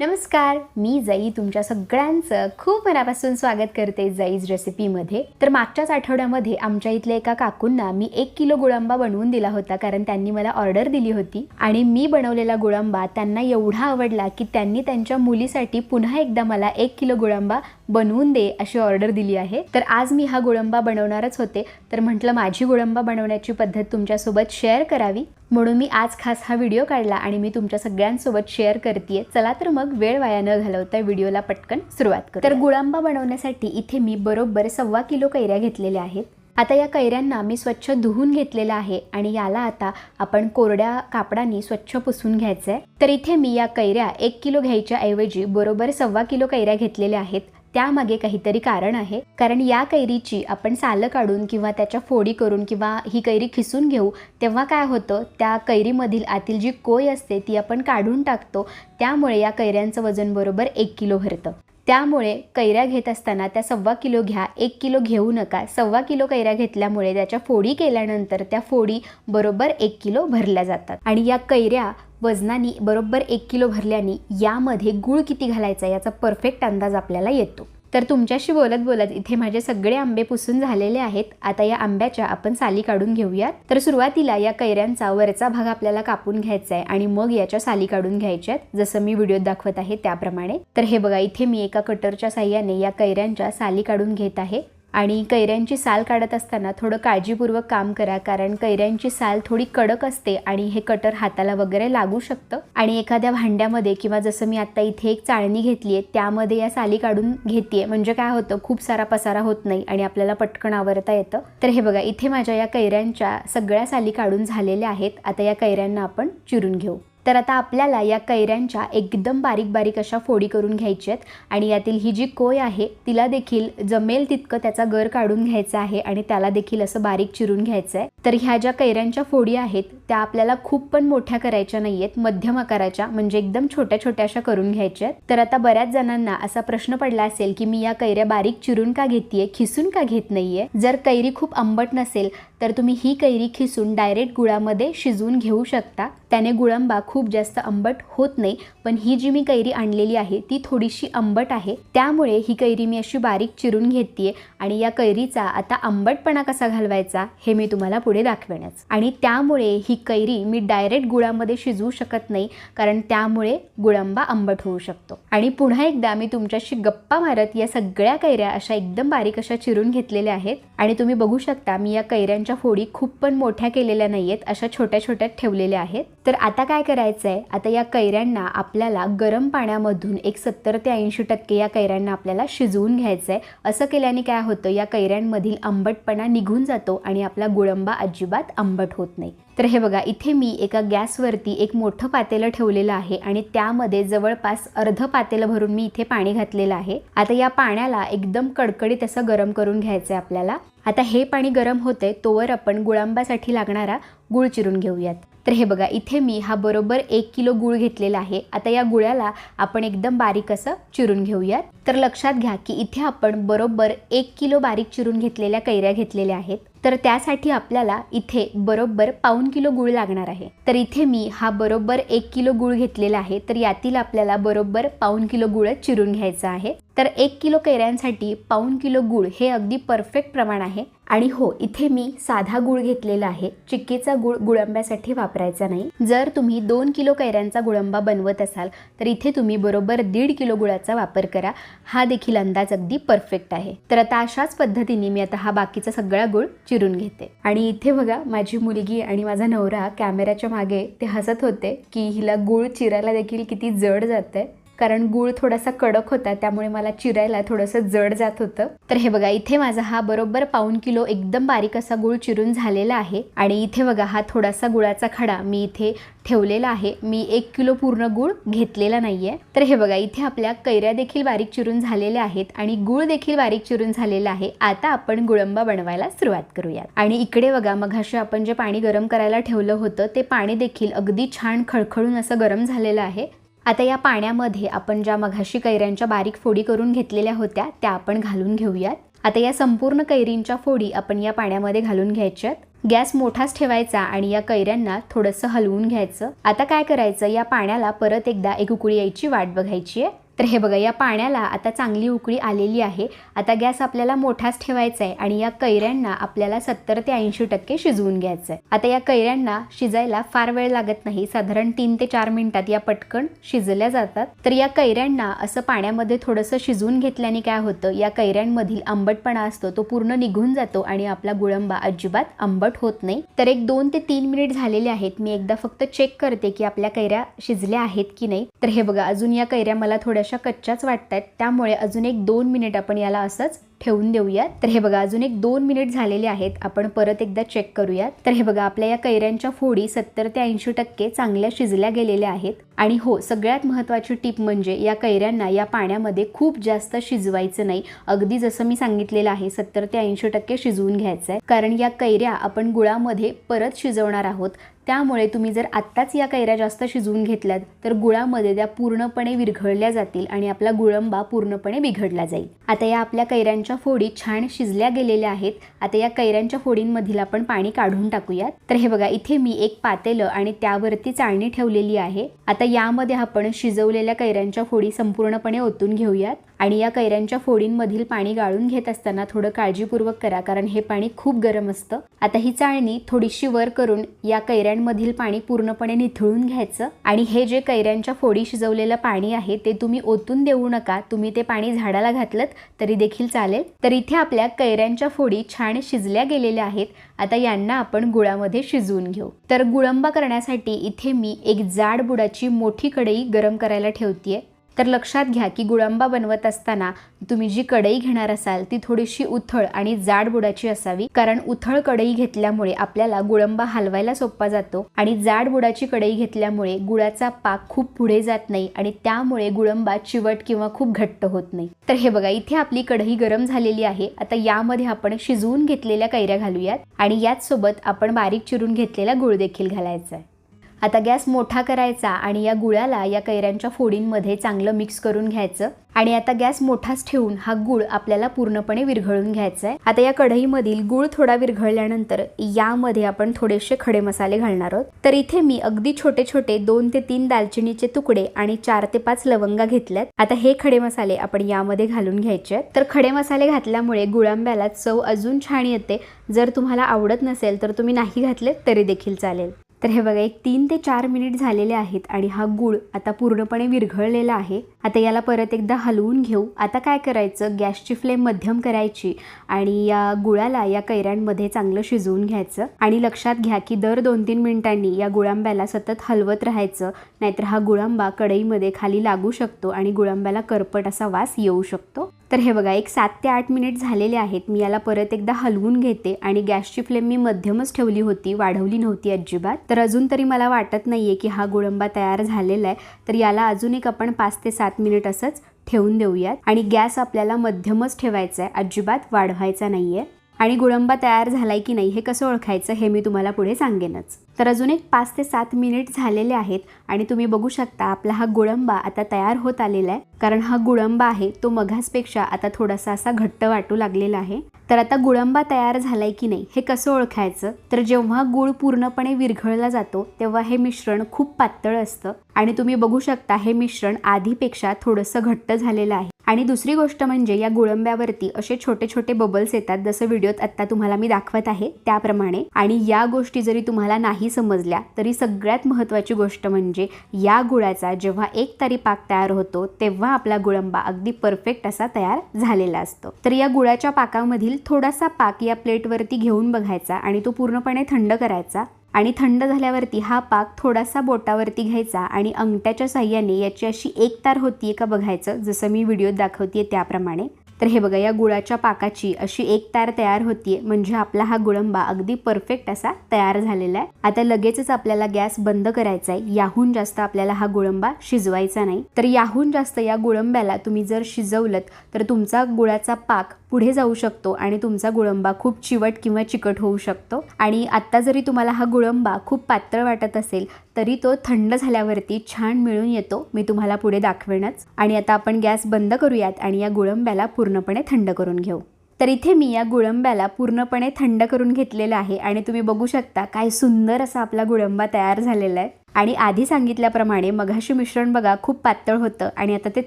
नमस्कार मी जाई तुमच्या सगळ्यांचं खूप मनापासून स्वागत करते जाईज रेसिपीमध्ये तर मागच्याच आठवड्यामध्ये आमच्या इथल्या एका काकूंना मी एक किलो गुळांबा बनवून दिला होता कारण त्यांनी मला ऑर्डर दिली होती. आणि मी बनवलेला गुळांबा त्यांना एवढा आवडला की त्यांनी त्यांच्या मुलीसाठी पुन्हा एकदा मला एक किलो गुळांबा बनवून दे अशी ऑर्डर दिली आहे. तर आज मी हा गुळंबा बनवणारच होते. तर म्हटलं माझी गुळंबा बनवण्याची पद्धत तुमच्यासोबत शेअर करावी. म्हणून मी आज खास हा व्हिडिओ काढला आणि मी तुमच्या सगळ्यांसोबत शेअर करते चला तर मग वेळ वाया न घालवता व्हिडिओला पटकन सुरुवात करू तर गुळांबा बनवण्यासाठी इथे मी बरोबर सव्वा किलो कैऱ्या घेतलेल्या आहेत. आता या कैऱ्यांना मी स्वच्छ धुवून घेतलेलं आहे आणि याला आता आपण कोरड्या कापडाने स्वच्छ पुसून घ्यायचं आहे तर इथे मी या कैऱ्या एक किलो घ्यायच्या ऐवजी बरोबर सव्वा किलो कैऱ्या घेतलेल्या आहेत. त्यामागे काहीतरी कारण आहे. कारण या कैरीची आपण सालं काढून किंवा त्याच्या फोडी करून किंवा ही कैरी खिसून घेऊ तेव्हा काय होतं? त्या कैरीमधील आतील जी कोय असते ती आपण काढून टाकतो. त्यामुळे या कैऱ्यांचं वजन बरोबर एक किलो भरतं. त्यामुळे कैऱ्या घेत असताना त्या सव्वा किलो घ्या एक किलो घेऊ नका. सव्वा किलो कैऱ्या घेतल्यामुळे त्याच्या फोडी केल्यानंतर त्या फोडी बरोबर एक किलो भरल्या जातात. आणि या कैऱ्या वजनाने बरोबर एक किलो भरल्याने यामध्ये गुळ किती घालायचा याचा परफेक्ट अंदाज आपल्याला येतो. तर तुमच्याशी बोलत बोलत इथे माझे सगळे आंबे पुसून झालेले आहेत. आता या आंब्याच्या आपण साली काढून घेऊयात. तर सुरुवातीला या कैऱ्यांचा वरचा भाग आपल्याला कापून घ्यायचा आहे आणि मग याच्या साली काढून घ्यायच्या आहेत. जसं मी व्हिडिओत दाखवत आहे त्याप्रमाणे. तर हे बघा इथे मी एका कटरच्या साह्याने या कैऱ्यांच्या साली काढून घेत आहे. आणि कैऱ्यांची साल काढत असताना थोडं काळजीपूर्वक काम करा कारण कैऱ्यांची साल थोडी कडक असते आणि हे कटर हाताला वगैरे लागू शकतं. आणि एखाद्या भांड्यामध्ये किंवा जसं मी आता इथे एक चाळणी घेतली आहे त्यामध्ये या साली काढून घेते म्हणजे काय होतं खूप सारा पसारा होत नाही आणि आपल्याला पटकन आवरता येतं. तर हे बघा इथे माझ्या या कैऱ्यांच्या सगळ्या साली काढून झालेल्या आहेत. आता या कैऱ्यांना आपण चिरून घेऊ. तर आता आपल्याला या कैऱ्यांच्या एकदम बारीक बारीक अशा फोडी करून घ्यायच्या आहेत. आणि यातील ही जी कोय आहे तिला देखील जमेल तितकं त्याचा गर काढून घ्यायचा आहे आणि त्याला देखील असं बारीक चिरून घ्यायचं आहे तर ह्या ज्या कैऱ्यांच्या फोडी आहेत त्या आपल्याला खूप पण मोठ्या करायच्या नाही आहेत मध्यम आकाराच्या म्हणजे एकदम छोट्या छोट्या अशा करून घ्यायच्या आहेत. तर आता बऱ्याच जणांना असा प्रश्न पडला असेल की मी या कैऱ्या बारीक चिरून का घेतेय खिसून का घेत नाहीये? जर कैरी खूप आंबट नसेल तर तुम्ही ही कैरी खिसून डायरेक्ट गुळामध्ये शिजवून घेऊ शकता. त्याने गुळंबा खूप जास्त आंबट होत नाही पण ही जी मी कैरी आणलेली आहे ती थोडीशी आंबट आहे. त्यामुळे ही कैरी मी अशी बारीक चिरून घेते आणि या कैरीचा आता आंबटपणा कसा घालवायचा हे मी तुम्हाला पुढे दाखवेनच. आणि त्यामुळे ही कैरी मी डायरेक्ट गुळामध्ये शिजवू शकत नाही कारण त्यामुळे गुळंबा आंबट होऊ शकतो. आणि पुन्हा एकदा मी तुमच्याशी गप्पा मारत या सगळ्या कैऱ्या अशा एकदम बारीक अशा चिरून घेतलेल्या आहेत. आणि तुम्ही बघू शकता मी या कैऱ्यांच्या फोडी खूप पण मोठ्या केलेल्या नाही आहेत अशा छोट्या छोट्या ठेवलेल्या आहेत. तर आता काय करायचं आहे आता या कैऱ्यांना आपल्याला गरम पाण्यामधून एक सत्तर ते ऐंशी टक्के या कैऱ्यांना आपल्याला शिजवून घ्यायचं आहे असं केल्याने काय होतं? या कैऱ्यांमधील आंबटपणा निघून जातो आणि आपला गुळंबा अजिबात आंबट होत नाही. तर हे बघा इथे मी एका गॅसवरती एक मोठं पातेलं ठेवलेलं आहे आणि त्यामध्ये जवळपास अर्ध पातेलं भरून मी इथे पाणी घातलेलं आहे. आता या पाण्याला एकदम कडकडीत असं गरम करून घ्यायचं आहे आपल्याला. आता हे पाणी गरम होते तोवर आपण गुळांबासाठी लागणारा गुळ चिरून घेऊयात. तर हे बघा इथे मी हा बरोबर एक किलो गुळ घेतलेला आहे. आता या गुळाला आपण एकदम बारीक असं चिरून घेऊयात. तर लक्षात घ्या की इथे आपण बरोबर एक किलो बारीक चिरून घेतलेल्या कैऱ्या घेतलेल्या आहेत. तर त्यासाठी आपल्याला इथे बरोबर पाऊन किलो गुळ लागणार आहे. तर इथे मी हा बरोबर एक किलो गुळ घेतलेला आहे. तर यातील आपल्याला बरोबर पाऊन किलो गुळ चिरून घ्यायचा आहे. तर एक किलो कैऱ्यांसाठी पाऊन किलो गुळ हे अगदी परफेक्ट प्रमाण आहे. आणि हो इथे मी साधा गुळ घेतलेला आहे. चिक्कीचा गुळ गुळंब्यासाठी वापरायचा नाही. जर तुम्ही दोन किलो कैऱ्यांचा गुळंबा बनवत असाल तर इथे तुम्ही बरोबर दीड किलो गुळाचा वापर करा. हा देखील अंदाज अगदी परफेक्ट आहे. तर आता अशाच पद्धतीने मी आता हा बाकीचा सगळा गुळ चिरून घेते. आणि इथे बघा माझी मुलगी आणि माझा नवरा कॅमेऱ्याच्या मागे ते हसत होते की हिला गुळ चिरायला देखील किती जड जाते कारण गुळ थोडासा कडक होता त्यामुळे मला चिरायला थोडंसं जड जात होतं. तर हे बघा इथे माझा हा बरोबर पाऊन किलो एकदम बारीक असा गुळ चिरून झालेला आहे. आणि इथे बघा हा थोडासा गुळाचा खडा मी इथे ठेवलेला आहे. मी एक किलो पूर्ण गुळ घेतलेला नाहीये. तर हे बघा इथे आपल्या कैऱ्या देखील बारीक चिरून झालेल्या आहेत आणि गुळ देखील बारीक चिरून झालेला आहे. आता आपण गुळंबा बनवायला सुरुवात करूयात. आणि इकडे बघा मघाशी आपण जे पाणी गरम करायला ठेवलं होतं ते पाणी देखील अगदी छान खळखळून असं गरम झालेलं आहे. आता या पाण्यामध्ये आपण ज्या मघाशी कैऱ्यांच्या बारीक फोडी करून घेतलेल्या होत्या त्या आपण घालून घेऊयात. आता या संपूर्ण कैरींच्या फोडी आपण या पाण्यामध्ये घालून घ्यायच्यात. गॅस मोठाच ठेवायचा आणि या कैऱ्यांना थोडंसं हलवून घ्यायचं. आता काय करायचं? या पाण्याला परत एकदा एक उकळी यायची वाट बघायची आहे तर हे बघा या पाण्याला आता चांगली उकळी आलेली आहे. आता गॅस आपल्याला मोठाच ठेवायचा आहे आणि या कैऱ्यांना आपल्याला सत्तर ते ऐंशी टक्के शिजवून घ्यायचं आहे. आता या कैऱ्यांना शिजायला फार वेळ लागत नाही. साधारण तीन ते चार मिनिटात या पटकन शिजल्या जातात. तर या कैऱ्यांना असं पाण्यामध्ये थोडंसं शिजवून घेतल्याने काय होतं या कैऱ्यांमधील आंबटपणा असतो तो पूर्ण निघून जातो आणि आपला गुळंबा अजिबात आंबट होत नाही. तर एक दोन ते तीन मिनिट झालेले आहेत. मी एकदा फक्त चेक करते की आपल्या कैऱ्या शिजल्या आहेत की नाही. तर हे बघा अजून या कैऱ्या मला अशा कच्च्याच वाटत आहेत त्यामुळे अजून एक दोन मिनिट आपण याला असंच ठेवून देऊयात. तर हे बघा अजून एक दोन मिनिट झालेले आहेत. आपण परत एकदा चेक करूयात. तर हे बघा आपल्या या कैऱ्यांच्या फोडी सत्तर ते ऐंशी टक्के चांगल्या शिजल्या गेलेल्या आहेत. आणि हो सगळ्यात महत्त्वाची टीप म्हणजे या कैऱ्यांना या पाण्यामध्ये खूप जास्त शिजवायचं नाही. अगदी जसं मी सांगितलेलं आहे सत्तर ते ऐंशी टक्के शिजवून घ्यायचं आहे कारण या कैऱ्या आपण गुळामध्ये परत शिजवणार आहोत. त्यामुळे तुम्ही जर आत्ताच या कैऱ्या जास्त शिजवून घेतल्यात तर गुळामध्ये त्या पूर्णपणे विरघळल्या जातील आणि आपला गुळंबा पूर्णपणे बिघडला जाईल. आता या आपल्या कैऱ्यांच्या फोडी छान शिजल्या गेलेल्या आहेत. आता या कैऱ्यांच्या फोडींमधील आपण पाणी काढून टाकूयात. तर हे बघा इथे मी एक पातेलं आणि त्यावरती चाळणी ठेवलेली आहे. आता यामध्ये आपण शिजवलेल्या कैऱ्यांच्या फोडी संपूर्णपणे ओतून घेऊयात. आणि या कैऱ्यांच्या फोडींमधील पाणी गाळून घेत असताना थोडं काळजीपूर्वक करा कारण हे पाणी खूप गरम असतं. आता ही चाळणी थोडीशी वर करून या कैऱ्यांमधील पाणी पूर्णपणे निथळून घ्यायचं आणि हे जे कैऱ्यांच्या फोडी शिजवलेलं पाणी आहे ते तुम्ही ओतून देऊ नका. तुम्ही ते पाणी झाडाला घातलं तरी देखील चालेल. तर इथे आपल्या कैऱ्यांच्या फोडी छान शिजल्या गेलेल्या आहेत. आता यांना आपण गुळामध्ये शिजवून घेऊ. तर गुळंबा करण्यासाठी इथे मी एक जाड बुडाची मोठी कढई गरम करायला ठेवतीये. तर लक्षात घ्या की गुळंबा बनवत असताना तुम्ही जी कढई घेणार असाल ती थोडीशी उथळ आणि जाड बुडाची असावी. कारण उथळ कढई घेतल्यामुळे आपल्याला गुळंबा हलवायला सोपा जातो आणि जाड बुडाची कढई घेतल्यामुळे गुळाचा पाक खूप पुढे जात नाही आणि त्यामुळे गुळंबा चिवट किंवा खूप घट्ट होत नाही. तर हे बघा इथे आपली कढई गरम झालेली आहे. आता यामध्ये आपण शिजवून घेतलेल्या कैऱ्या घालूयात आणि याच सोबत आपण बारीक चिरून घेतलेला गुळ देखील घालायचा आहे. आता गॅस मोठा करायचा आणि या गुळाला या कैऱ्यांच्या फोडींमध्ये चांगलं मिक्स करून घ्यायचं. आणि आता गॅस मोठाच ठेवून हा गुळ आपल्याला पूर्णपणे विरघळून घ्यायचा आहे आता या कढईमधील गुळ थोडा विरघळल्यानंतर यामध्ये आपण थोडेसे खडे मसाले घालणार आहोत. तर इथे मी अगदी छोटे छोटे दोन ते तीन दालचिनीचे तुकडे आणि चार ते पाच लवंगा घेतल्यात. आता हे खडे मसाले आपण यामध्ये घालून घ्यायचे आहेत. तर खडे मसाले घातल्यामुळे गुळांब्याला चव अजून छान येते. जर तुम्हाला आवडत नसेल तर तुम्ही नाही घातले तरी देखील चालेल. तर हे बघा एक तीन ते चार मिनिट झालेले आहेत आणि हा गूळ आता पूर्णपणे विरघळलेला आहे. आता याला परत एकदा हलवून घेऊ. आता काय करायचं? गॅसची फ्लेम मध्यम करायची आणि या गुळाला या कैऱ्यांमध्ये चांगलं शिजवून घ्यायचं. आणि लक्षात घ्या की दर दोन तीन मिनिटांनी या गुळांब्याला सतत हलवत राहायचं. नाहीतर हा गुळांबा कढईमध्ये खाली लागू शकतो आणि गुळांब्याला करपट असा वास येऊ शकतो. तर हे बघा एक सात ते आठ मिनिट झालेले आहेत. मी याला परत एकदा हलवून घेते आणि गॅसची फ्लेम मी मध्यमच ठेवली होती वाढवली नव्हती अजिबात. तर अजून तरी मला वाटत नाहीये की हा गुळंबा तयार झालेला आहे. तर याला अजून एक आपण पाच ते सात मिनिट असंच ठेवून देऊयात. आणि गॅस आपल्याला मध्यमच ठेवायचा आहे अजिबात वाढवायचा नाही आहे आणि गुळंबा तयार झालाय की नाही हे कसं ओळखायचं हे मी तुम्हाला पुढे सांगेनच. तर अजून एक पाच ते सात मिनिट झालेले आहेत आणि तुम्ही बघू शकता आपला हा गुळंबा आता तयार होत आलेला आहे. कारण हा गुळंबा आहे तो मघासपेक्षा आता थोडासा असा घट्ट वाटू लागलेला आहे. तर आता गुळंबा तयार झालाय की नाही हे कसं ओळखायचं? तर जेव्हा गुळ पूर्णपणे विरघळला जातो तेव्हा हे मिश्रण खूप पातळ असतं. आणि तुम्ही बघू शकता हे मिश्रण आधीपेक्षा थोडंसं घट्ट झालेलं आहे. आणि दुसरी गोष्ट म्हणजे या गुळंब्यावरती असे छोटे छोटे बबल्स येतात. जसं व्हिडिओत आत्ता तुम्हाला मी दाखवत आहे त्याप्रमाणे. आणि या गोष्टी जरी तुम्हाला नाही समजल्या तरी सगळ्यात महत्त्वाची गोष्ट म्हणजे या गुळाचा जेव्हा एक तारी पाक तयार होतो तेव्हा आपला गुळंबा अगदी परफेक्ट असा तयार झालेला असतो. तर या गुळाच्या पाकामधील थोडासा पाक या प्लेटवरती घेऊन बघायचा आणि तो पूर्णपणे थंड करायचा. आणि थंड झाल्यावरती हा पाक थोडासा बोटावरती घ्यायचा आणि अंगठ्याच्या साह्याने याची अशी एक तार होतीये का बघायचं जसं मी व्हिडिओत दाखवते त्याप्रमाणे. तर हे बघा या गुळाच्या पाकाची अशी एक तार तयार होतीये. म्हणजे आपला हा गुळंबा अगदी परफेक्ट असा तयार झालेला आहे. आता लगेचच आपल्याला गॅस बंद करायचा आहे. याहून जास्त आपल्याला हा गुळंबा शिजवायचा नाही. तर याहून जास्त या गुळंब्याला तुम्ही जर शिजवलं तर तुमचा गुळाचा पाक पुढे जाऊ शकतो आणि तुमचा गुळंबा खूप चिवट किंवा चिकट होऊ शकतो. आणि आत्ता जरी तुम्हाला हा गुळंबा खूप पातळ वाटत असेल तरी तो थंड झाल्यावरती छान मिळून येतो. मी तुम्हाला पुढे दाखवेनच. आणि आता आपण गॅस बंद करूयात आणि या गुळंब्याला पूर्णपणे थंड करून घेऊ. तर इथे मी या गुळंब्याला पूर्णपणे थंड करून घेतलेलं आहे. आणि तुम्ही बघू शकता काय सुंदर असा आपला गुळंबा तयार झालेला आहे. आणि आधी सांगितल्याप्रमाणे मघाशी मिश्रण बघा खूप पातळ होतं आणि आता ते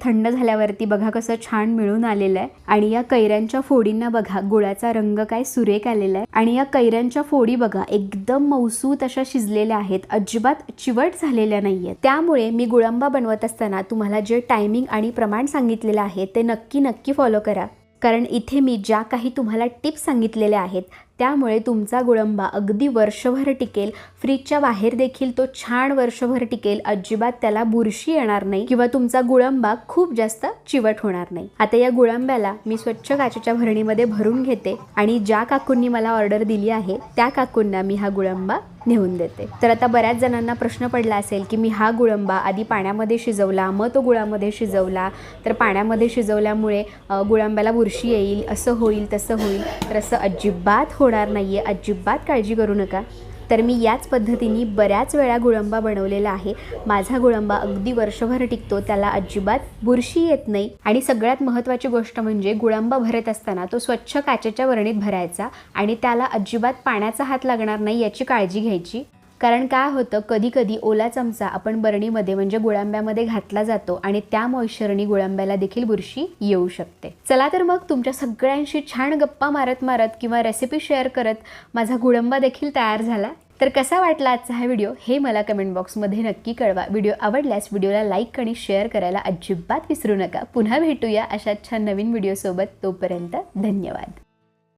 थंड झाल्यावरती बघा कसं छान मिळून आलेलं आहे. आणि या कैऱ्यांच्या फोडींना बघा गुळाचा रंग काय सुरेख आलेला आहे. आणि या कैऱ्यांच्या फोडी बघा एकदम मौसूत अशा शिजलेल्या आहेत. अजिबात चिवट झालेल्या नाहीयेत. त्यामुळे मी गुळंबा बनवत असताना तुम्हाला जे टायमिंग आणि प्रमाण सांगितलेलं आहे ते नक्की नक्की फॉलो करा. कारण इथे मी ज्या काही तुम्हाला टिप्स सांगितलेल्या आहेत त्यामुळे तुमचा गुळंबा अगदी वर्षभर टिकेल. फ्रीजच्या बाहेर देखील तो छान वर्षभर टिकेल. अजिबात त्याला बुरशी येणार नाही किंवा तुमचा गुळंबा खूप जास्त चिवट होणार नाही. आता या गुळंब्याला मी स्वच्छ काचेच्या भरणीमध्ये भरून घेते आणि ज्या काकूंनी मला ऑर्डर दिली आहे त्या काकूंना मी हा गुळंबा नेऊन देते. तर आता बऱ्याच जणांना प्रश्न पडला असेल की मी हा गुळंबा आधी पाण्यामध्ये शिजवला मग तो गुळामध्ये शिजवला. तर पाण्यामध्ये शिजवल्यामुळे अ, गुळांब्याला बुरशी येईल असं होईल तसं होईल. तर असं अजिबात होणार नाही आहे अजिबात काळजी करू नका. तर मी याच पद्धतीने बऱ्याच वेळा गुळंबा बनवलेला आहे. माझा गुळंबा अगदी वर्षभर टिकतो. त्याला अजिबात बुरशी येत नाही. आणि सगळ्यात महत्त्वाची गोष्ट म्हणजे गुळंबा भरत असताना तो स्वच्छ काचेच्या वरणीत भरायचा आणि त्याला अजिबात पाण्याचा हात लागणार नाही याची काळजी घ्यायची. कारण काय होतं कधी कधी ओला चमचा आपण बरणीमध्ये म्हणजे गुळांब्यामध्ये घातला जातो आणि त्या मॉइश्चरनी गुळांब्याला देखील बुरशी येऊ शकते. चला तर मग तुमच्या सगळ्यांशी छान गप्पा मारत मारत किंवा रेसिपी शेअर करत माझा गुळंबा देखील तयार झाला. तर कसा वाटला आजचा हा व्हिडिओ हे मला कमेंट बॉक्समध्ये नक्की कळवा. व्हिडिओ आवडल्यास व्हिडिओला लाईक आणि शेअर करायला अजिबात विसरू नका. पुन्हा भेटूया अशा छान नवीन व्हिडिओसोबत तोपर्यंत धन्यवाद.